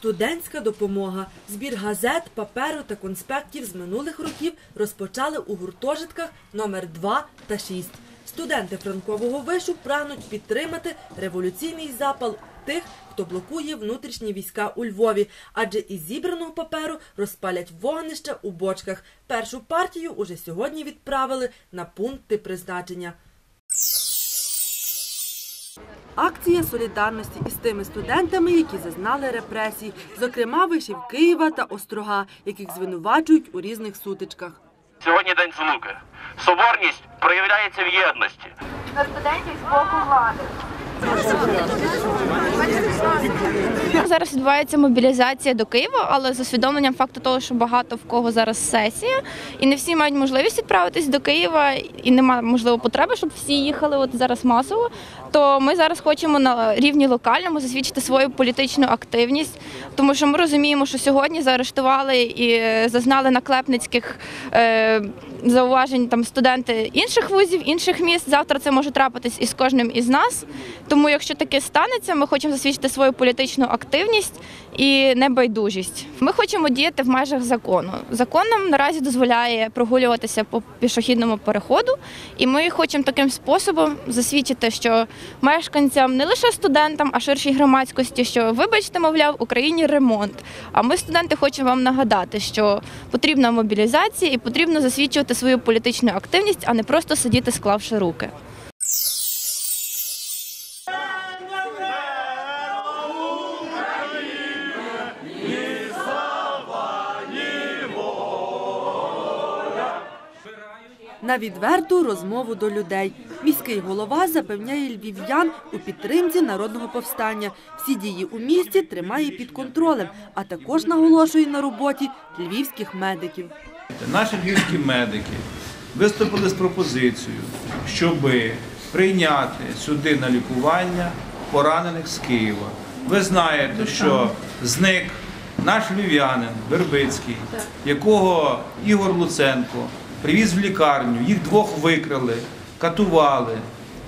Студентська допомога. Збір газет, паперу та конспектів з минулих років розпочали у гуртожитках номер 2 та 6. Студенти Франкового вишу прагнуть підтримати революційний запал тих, хто блокує внутрішні війська у Львові, адже із зібраного паперу розпалять вогнища у бочках. Першу партію уже сьогодні відправили на пункти призначення. Акція солідарності із тими студентами, які зазнали репресій, зокрема вишів Києва та Острога, яких звинувачують у різних сутичках. Сьогодні день злуки. Соборність проявляється в єдності. на студентів з боку влади. Зараз відбувається мобілізація до Києва, але з усвідомленням факту того, що багато в кого зараз сесія, і не всі мають можливість відправитись до Києва, і немає можливо потреби, щоб всі їхали от зараз масово. То ми зараз хочемо на рівні локальному засвідчити свою політичну активність, тому що ми розуміємо, що сьогодні заарештували і зазнали наклепницьких е, зауважень там студенти інших вузів, інших міст. Завтра це може трапитись із кожним із нас. Тому, якщо таке станеться, ми хочемо засвідчити свою політичну активність і небайдужість. Ми хочемо діяти в межах закону. Закон нам наразі дозволяє прогулюватися по пішохідному переходу, і ми хочемо таким способом засвідчити, що мешканцям не лише студентам, а ширшій громадськості, що вибачте, мовляв, в Україні ремонт. А ми, студенти, хочемо вам нагадати, що потрібна мобілізація і потрібно засвідчувати свою політичну активність, а не просто сидіти, склавши руки. На відверту розмову до людей. Міський голова запевняє львів'ян у підтримці народного повстання. Всі дії у місті тримає під контролем, а також наголошує на роботі львівських медиків. Наші львівські медики виступили з пропозицією, щоб прийняти сюди на лікування поранених з Києва. Ви знаєте, що зник наш львів'янин Вербицький, якого Ігор Луценко привіз в лікарню, їх двох викрали, катували.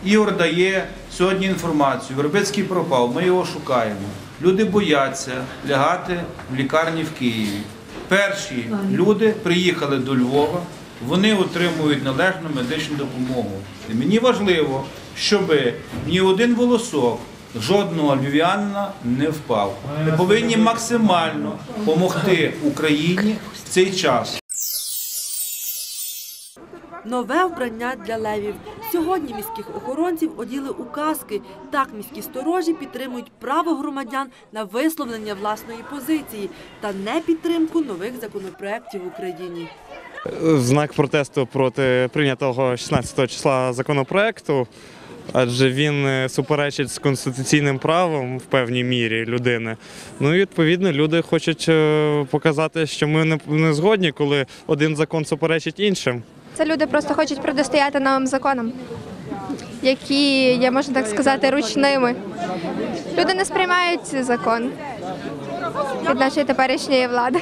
Ігор дає сьогодні інформацію. Вербицький пропав, ми його шукаємо. Люди бояться лягати в лікарні в Києві. Перші люди приїхали до Львова, вони отримують належну медичну допомогу. І мені важливо, щоб ні один волосок жодного львів'янина не впав. Ми повинні максимально допомогти Україні в цей час. Нове вбрання для левів. Сьогодні міських охоронців оділи у каски. Так міські сторожі підтримують право громадян на висловлення власної позиції та не підтримку нових законопроєктів в Україні. знак протесту проти прийнятого 16 числа законопроекту, адже він е, суперечить з конституційним правом в певній мірі людини. Ну і відповідно люди хочуть е, показати, що ми не згодні, коли один закон суперечить іншим. Це люди просто хочуть протистояти новим законам, які є, можна так сказати, ручними. Люди не сприймають закон від нашої теперішньої влади.